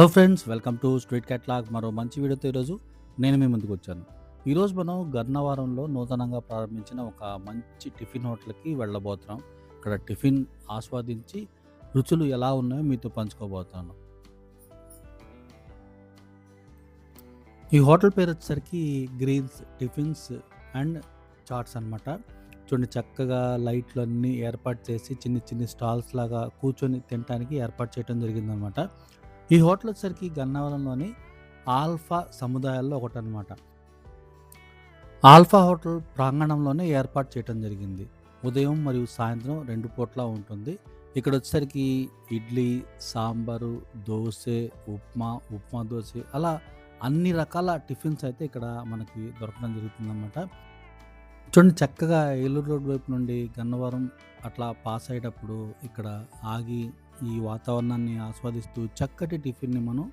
Hello friends welcome to street catalogue మరో మంచి వీడియోతో ఈరోజు నేను మీ ముందుకు వచ్చాను. ఈరోజు మనం గన్నవరంలో నూతనంగా ప్రారంభించిన ఒక మంచి టిఫిన్ హోటల్కి వెళ్ళబోతున్నాం. ఇక్కడ టిఫిన్ ఆస్వాదించి రుచులు ఎలా ఉన్నాయో మీతో పంచుకోబోతున్నాను. ఈ హోటల్ పేరు వచ్చేసరికి గ్రీన్స్ టిఫిన్స్ అండ్ చాట్స్ అన్నమాట. చూడండి చక్కగా లైట్లు అన్నీ ఏర్పాటు చేసి చిన్ని చిన్ని స్టాల్స్ లాగా కూర్చొని తినడానికి ఏర్పాటు చేయడం జరిగిందనమాట ఈ హోటల్ వచ్చేసరికి గన్నవరంలోని ఆల్ఫా సముదాయాల్లో ఒకటి అనమాట ఆల్ఫా హోటల్ ప్రాంగణంలోనే ఏర్పాటు చేయడం జరిగింది. ఉదయం మరియు సాయంత్రం రెండు పూట్ల ఉంటుంది. ఇక్కడ వచ్చేసరికి ఇడ్లీ సాంబారు దోశ ఉప్మా ఉప్మా దోశ అలా అన్ని రకాల టిఫిన్స్ అయితే ఇక్కడ మనకి దొరకడం జరుగుతుందన్నమాట. చూడండి చక్కగా ఏలూరు రోడ్ వైపు నుండి గన్నవరం అట్లా పాస్ అయ్యేటప్పుడు ఇక్కడ ఆగి ఈ వాతావరణాన్ని ఆస్వాదిస్తూ చక్కటి టిఫిన్ని మనం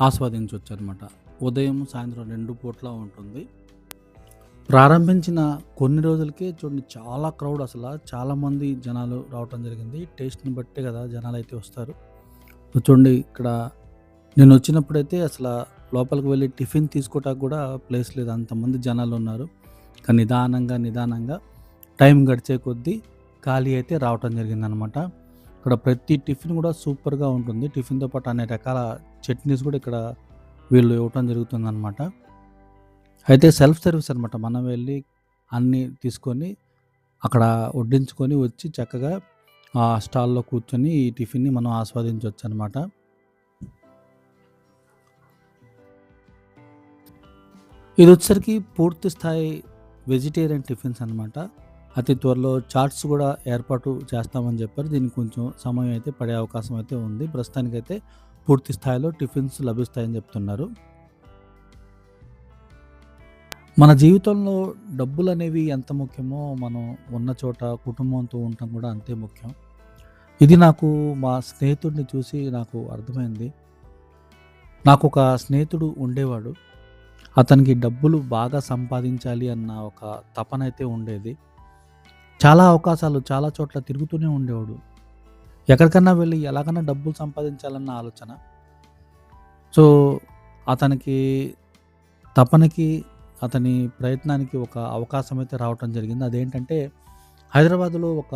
ఆస్వాదించవచ్చు అనమాట ఉదయం సాయంత్రం రెండు పూట్ల ఉంటుంది. ప్రారంభించిన కొన్ని రోజులకే చూడండి చాలా క్రౌడ్ అసలు. చాలామంది జనాలు రావటం జరిగింది. టేస్ట్ని బట్టే కదా జనాలు అయితే వస్తారు చూడండి ఇక్కడ నేను వచ్చినప్పుడైతే అసలు లోపలికి వెళ్ళి టిఫిన్ తీసుకోవటానికి కూడా ప్లేస్ లేదు. అంతమంది జనాలు ఉన్నారు. కానీ నిదానంగా నిదానంగా టైం గడిచే కొద్దీ ఖాళీ అయితే రావటం జరిగిందనమాట ఇక్కడ ప్రతి టిఫిన్ కూడా సూపర్గా ఉంటుంది. టిఫిన్తో పాటు అనే రకాల చట్నీస్ కూడా ఇక్కడ వీళ్ళు ఇవ్వటం జరుగుతుందన్నమాట. అయితే సెల్ఫ్ సర్వీస్ అనమాట మనం వెళ్ళి అన్నీ తీసుకొని అక్కడ వడ్డించుకొని వచ్చి చక్కగా ఆ స్టాల్లో కూర్చొని ఈ టిఫిన్ని మనం ఆస్వాదించవచ్చు అనమాట ఇది వచ్చేసరికి పూర్తి స్థాయి వెజిటేరియన్ టిఫిన్స్ అనమాట అతి త్వరలో చాట్స్ కూడా ఏర్పాటు చేస్తామని చెప్పారు. దీనికి కొంచెం సమయం అయితే పడే అవకాశం అయితే ఉంది. ప్రస్తుతానికైతే పూర్తి స్థాయిలో టిఫిన్స్ లభిస్తాయని చెప్తున్నారు. మన జీవితంలో డబ్బులు అనేవి ఎంత ముఖ్యమో మనం ఉన్న చోట కుటుంబంతో ఉండటం కూడా అంతే ముఖ్యం. ఇది నాకు మా స్నేహితుడిని చూసి నాకు అర్థమైంది. నాకు ఒక స్నేహితుడు ఉండేవాడు. అతనికి డబ్బులు బాగా సంపాదించాలి అన్న ఒక తపన అయితే ఉండేది. చాలా అవకాశాలు చాలా చోట్ల తిరుగుతూనే ఉండేవాడు. ఎక్కడికన్నా వెళ్ళి ఎలాగైనా డబ్బులు సంపాదించాలన్న ఆలోచన. సో అతనికి తపనకి అతని ప్రయత్నానికి ఒక అవకాశం అయితే రావటం జరిగింది. అదేంటంటే హైదరాబాద్లో ఒక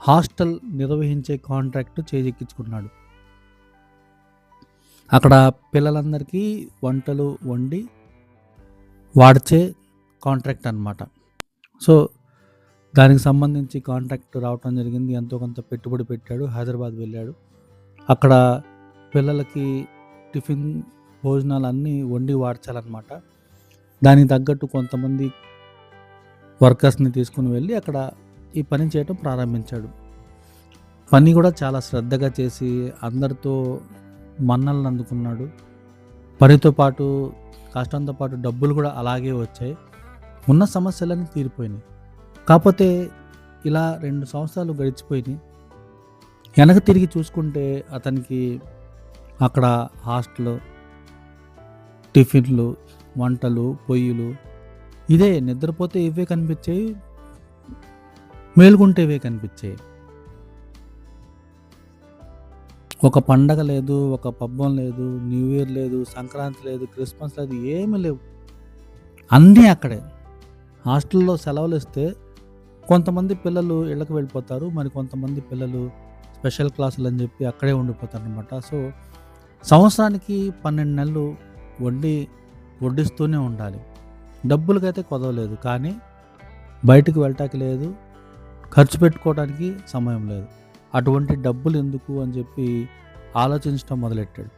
హాస్టల్ నిర్వహించే కాంట్రాక్ట్ చేజెక్కించుకున్నాడు. అక్కడ పిల్లలందరికీ వంటలు వండి వాడిచే కాంట్రాక్ట్ అనమాట సో దానికి సంబంధించి కాంట్రాక్ట్ రావటం జరిగింది. ఎంతో కొంత పెట్టుబడి పెట్టాడు. హైదరాబాద్ వెళ్ళాడు. అక్కడ పిల్లలకి టిఫిన్ భోజనాలు అన్నీ వండి వాడ్చాలన్నమాట. దానికి తగ్గట్టు కొంతమంది వర్కర్స్ని తీసుకుని వెళ్ళి అక్కడ ఈ పని చేయటం ప్రారంభించాడు. పని కూడా చాలా శ్రద్ధగా చేసి అందరితో మన్నలను అందుకున్నాడు. పనితో పాటు కష్టంతో పాటు డబ్బులు కూడా అలాగే వచ్చాయి. ఉన్న సమస్యలన్నీ తీరిపోయినాయి. కాకపోతే ఇలా రెండు సంవత్సరాలు గడిచిపోయినాయి. వెనక తిరిగి చూసుకుంటే అతనికి అక్కడ హాస్టల్ టిఫిన్లు వంటలు పొయ్యిలు ఇదే నిద్రపోతే ఇవే కనిపించాయి మేలుకుంటే ఇవే కనిపించాయి. ఒక పండగ లేదు ఒక పబ్బం లేదు న్యూ ఇయర్ లేదు సంక్రాంతి లేదు క్రిస్మస్ లేదు ఏమీ లేవు. అన్నీ అక్కడే. హాస్టల్లో సెలవులు ఇస్తే కొంతమంది పిల్లలు ఇళ్ళకి వెళ్ళిపోతారు. మరి కొంతమంది పిల్లలు స్పెషల్ క్లాసులు అని చెప్పి అక్కడే ఉండిపోతారు అనమాట సో సంవత్సరానికి పన్నెండు నెలలు వడ్డీ వడ్డిస్తూనే ఉండాలి. డబ్బులకైతే కొదవలేదు కానీ బయటకు వెళ్ళటానికి లేదు. ఖర్చు పెట్టుకోవడానికి సమయం లేదు. అటువంటి డబ్బులు ఎందుకు అని చెప్పి ఆలోచించడం మొదలెట్టాడు.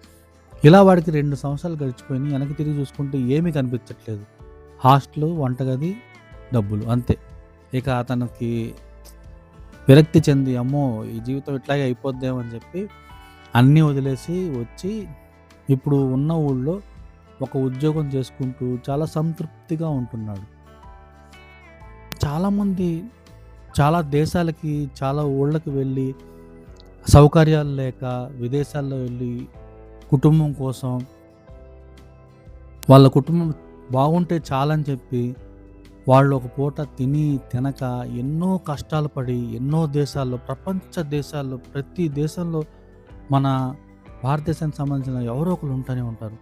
ఇలా వాడికి రెండు సంవత్సరాలు గడిచిపోయినాయి. వెనక్కి తిరిగి చూసుకుంటే ఏమీ కనిపించట్లేదు. హాస్టల్ వంటగది డబ్బులు అంతే. ఇక అతనికి విరక్తి చెంది అమ్మో ఈ జీవితం ఇట్లాగే అయిపోద్దేమో అని చెప్పి అన్నీ వదిలేసి వచ్చి ఇప్పుడు ఉన్న ఊళ్ళో ఒక ఉద్యోగం చేసుకుంటూ చాలా సంతృప్తిగా ఉంటున్నాడు. చాలామంది చాలా దేశాలకి చాలా ఊళ్ళకి వెళ్ళి సౌకర్యాలు లేక విదేశాల్లో వెళ్ళి కుటుంబం కోసం వాళ్ళ కుటుంబం బాగుంటే చాలని చెప్పి వాళ్ళు ఒక పూట తిని తినక ఎన్నో కష్టాలు పడి ఎన్నో దేశాల్లో ప్రపంచ దేశాల్లో ప్రతి దేశంలో మన భారతదేశానికి సంబంధించిన ఎవరో ఒకరు ఉంటూనే ఉంటారు.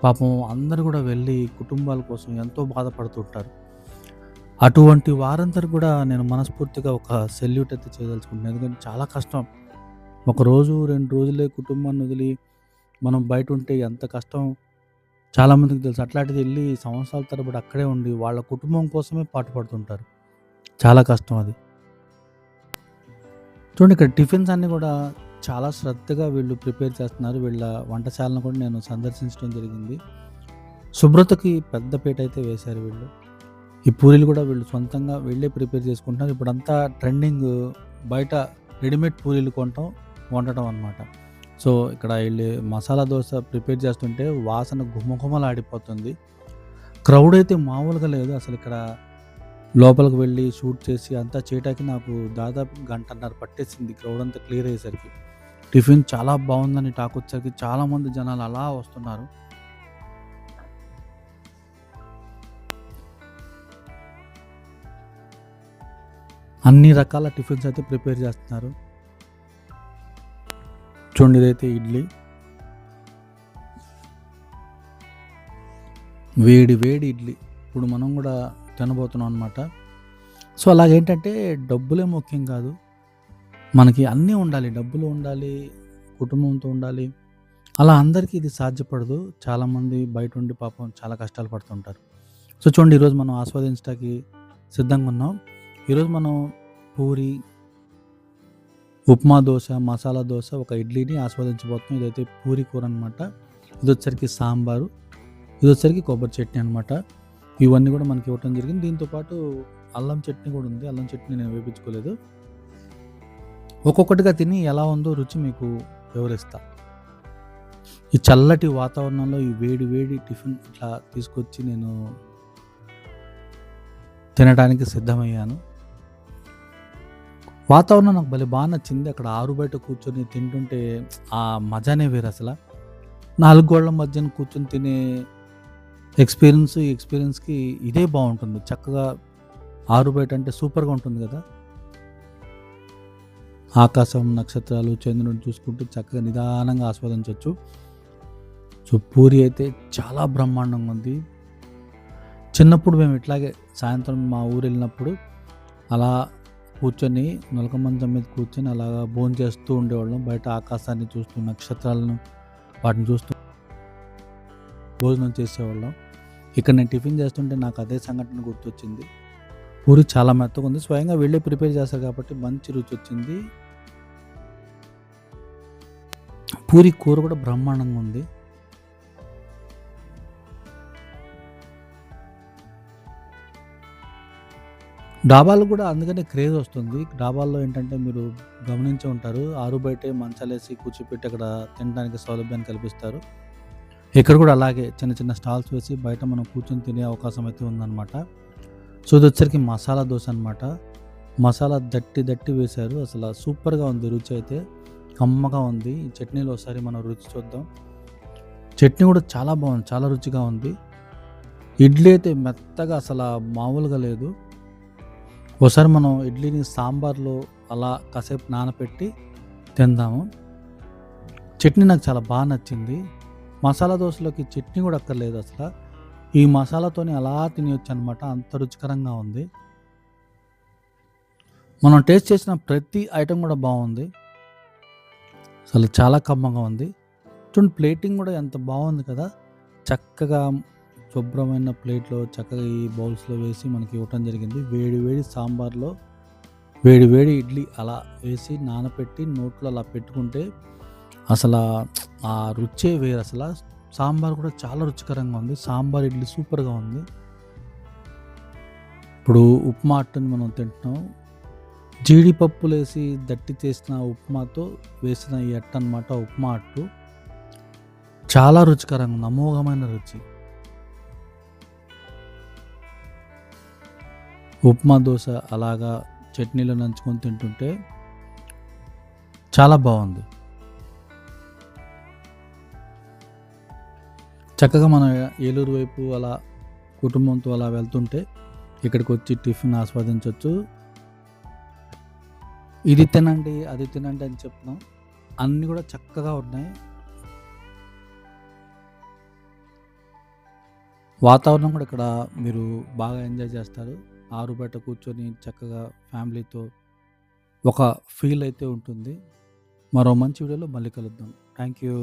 పాపం అందరు కూడా వెళ్ళి కుటుంబాల కోసం ఎంతో బాధపడుతూ ఉంటారు. అటువంటి వారందరికి కూడా నేను మనస్ఫూర్తిగా ఒక సెల్యూట్ అయితే చేయదలుచుకుంటున్నాను. ఎందుకంటే చాలా కష్టం. ఒక రోజు, 2 రోజులే కుటుంబాన్ని వదిలి మనం బయట ఉంటే ఎంత కష్టం చాలామందికి తెలుసు. అట్లాంటిది వెళ్ళి సంవత్సరాల తరబడి అక్కడే ఉండి వాళ్ళ కుటుంబం కోసమే పాటుపడుతుంటారు. చాలా కష్టం అది. చూడండి ఇక్కడ టిఫిన్స్ అన్నీ కూడా చాలా శ్రద్ధగా వీళ్ళు ప్రిపేర్ చేస్తున్నారు. వీళ్ళ వంటశాలను కూడా నేను సందర్శించడం జరిగింది. శుభ్రతకి పెద్ద అయితే వేశారు వీళ్ళు. ఈ పూరీలు కూడా వీళ్ళు సొంతంగా వీళ్ళే ప్రిపేర్ చేసుకుంటున్నారు. ఇప్పుడంతా ట్రెండింగ్ బయట రెడీమేడ్ పూరీలు కొనటం, వండటం అనమాట. సో, ఇక్కడ వీళ్ళు మసాలా దోశ ప్రిపేర్ చేస్తుంటే వాసన గుమగుమలాడిపోతుంది. క్రౌడ్ అయితే మామూలుగా లేదు. అసలు ఇక్కడ లోపలికి వెళ్ళి షూట్ చేసి అంతా చేయటానికి నాకు దాదాపు గంటన్నర పట్టేసింది క్రౌడ్ అంతా క్లియర్ అయ్యేసరికి. టిఫిన్ చాలా బాగుందని టాక్ వచ్చేసరికి చాలామంది జనాలు అలా వస్తున్నారు. అన్ని రకాల టిఫిన్స్ అయితే ప్రిపేర్ చేస్తున్నారు. చూడండి ఇడ్లీ. వేడి వేడి ఇడ్లీ. ఇప్పుడు మనం కూడా తినబోతున్నాం అనమాట. సో, అలాగేంటంటే డబ్బులే ముఖ్యం కాదు. మనకి అన్నీ ఉండాలి. డబ్బులు ఉండాలి, కుటుంబంతో ఉండాలి. అలా అందరికీ ఇది సాధ్యపడదు. చాలామంది బయట ఉండి పాపం చాలా కష్టాలు పడుతుంటారు. సో, చూడండి ఈరోజు మనం ఆస్వాదించటానికి సిద్ధంగా ఉన్నాం. ఈరోజు మనం పూరి, ఉప్మా దోశ మసాలా దోశ ఒక ఇడ్లీని ఆస్వాదించబోతున్నాం. ఇదైతే పూరి కూర అనమాట. ఇదొచ్చేసరికి సాంబారు, ఇదొచ్చేసరికి కొబ్బరి చట్నీ అనమాట. ఇవన్నీ కూడా మనకి ఇవ్వటం జరిగింది. దీంతో పాటు అల్లం చట్నీ కూడా ఉంది. అల్లం చట్నీ నేను వేపించుకోలేదు. ఒక్కొక్కటిగా తిని ఎలా ఉందో రుచి మీకు వివరిస్తా. ఈ చల్లటి వాతావరణంలో ఈ వేడి వేడి టిఫిన్ ఇట్లా తీసుకొచ్చి నేను తినడానికి సిద్ధమయ్యాను. వాతావరణం నాకు భలే బాగా నచ్చింది. అక్కడ ఆరు బయట కూర్చొని తింటుంటే ఆ మజానే వేరు అసలు నాలుగు గోడల మధ్యన కూర్చొని తినే ఎక్స్‌పీరియన్స్, ఈ ఎక్స్‌పీరియన్స్‌కి ఇదే బాగుంటుంది చక్కగా ఆరు బయట అంటే సూపర్‌గా ఉంటుంది కదా ఆకాశం, నక్షత్రాలు, చంద్రుడిని చూసుకుంటూ చక్కగా నిదానంగా ఆస్వాదించవచ్చు సో, పూరి అయితే చాలా బ్రహ్మాండంగా ఉంది. చిన్నప్పుడు మేము ఇట్లాగే సాయంత్రం మా ఊరు వెళ్ళినప్పుడు అలా కూర్చొని నులక మంచం మీద కూర్చొని అలాగా భోజనం చేస్తూ ఉండేవాళ్ళం. బయట ఆకాశాన్ని చూస్తూ, నక్షత్రాలను వాటిని చూస్తూ భోజనం చేసేవాళ్ళం. ఇక్కడ నేను టిఫిన్ చేస్తుంటే నాకు అదే సంఘటన గుర్తొచ్చింది. పూరి చాలా మెత్తగా ఉంది స్వయంగా వెళ్ళి ప్రిపేర్ చేస్తారు కాబట్టి మంచి రుచి వచ్చింది పూరి కూర కూడా బ్రహ్మాండంగా ఉంది. డాబాలు కూడా అందుకనే క్రేజ్ వస్తుంది. డాబాల్లో ఏంటంటే మీరు గమనించి ఉంటారు. ఆరు బయటే మంచాలేసి కూర్చోపెట్టి అక్కడ తినడానికి సౌలభ్యాన్ని కల్పిస్తారు. ఇక్కడ కూడా అలాగే చిన్న చిన్న స్టాల్స్ వేసి బయట మనం కూర్చొని తినే అవకాశం అయితే ఉందన్నమాట సో, ఇదొచ్చేసరికి మసాలా దోశ అనమాట. మసాలా దట్టి దట్టి వేశారు. అసలు సూపర్‌గా ఉంది రుచి అయితే. కమ్మగా ఉంది. ఈ చట్నీలో ఒకసారి మనం రుచి చూద్దాం. చట్నీ కూడా చాలా బాగుంది చాలా రుచిగా ఉంది. ఇడ్లీ అయితే మెత్తగా అసల మామూలుగా లేదు. ఒకసారి మనం ఇడ్లీని సాంబార్‌లో అలా కాసేపు నానపెట్టి తిందాము. చట్నీ నాకు చాలా బాగా నచ్చింది. మసాలా దోశలోకి చట్నీ కూడా అక్కర్లేదు అసలు ఈ మసాలాతోని అలా తినేయొచ్చనమాట. అంత రుచికరంగా ఉంది. మనం టేస్ట్ చేసిన ప్రతి ఐటెం కూడా బాగుంది అసలు చాలా కమ్మగా ఉంది. చూడండి ప్లేటింగ్ కూడా ఎంత బాగుంది కదా! చక్కగా శుభ్రమైన ప్లేట్‌లో చక్కగా ఈ బౌల్స్‌లో వేసి మనకి ఇవ్వటం జరిగింది. వేడి వేడి సాంబార్‌లో వేడి వేడి ఇడ్లీ అలా వేసి నానపెట్టి నోట్లో అలా పెట్టుకుంటే అసల ఆ రుచే వేరు అసలు సాంబార్ కూడా చాలా రుచికరంగా ఉంది. సాంబార్, ఇడ్లీ సూపర్‌గా ఉంది. ఇప్పుడు ఉప్మా అట్టుని మనం తింటున్నాం. జీడిపప్పులేసి దట్టి చేసిన ఉప్మాతో వేసిన ఈ అట్టనమాట ఉప్మా అట్టు. చాలా రుచికరంగా ఉంది. అమోఘమైన రుచి. ఉప్మా దోశ అలాగా చట్నీలో నంచుకొని తింటుంటే చాలా బాగుంది. చక్కగా మన ఏలూరు వైపు అలా కుటుంబంతో అలా వెళ్తుంటే ఇక్కడికి వచ్చి టిఫిన్ ఆస్వాదించవచ్చు ఇది తినండి అది తినండి అని చెప్తున్నాం. అన్నీ కూడా చక్కగా ఉన్నాయి. వాతావరణం కూడా ఇక్కడ మీరు బాగా ఎంజాయ్ చేస్తారు. ఆరు బయట కూర్చొని చక్కగా ఫ్యామిలీతో ఒక ఫీల్ అయితే ఉంటుంది. మరో మంచి వీడియోలో మళ్ళీ కలుద్దాం. Thank you.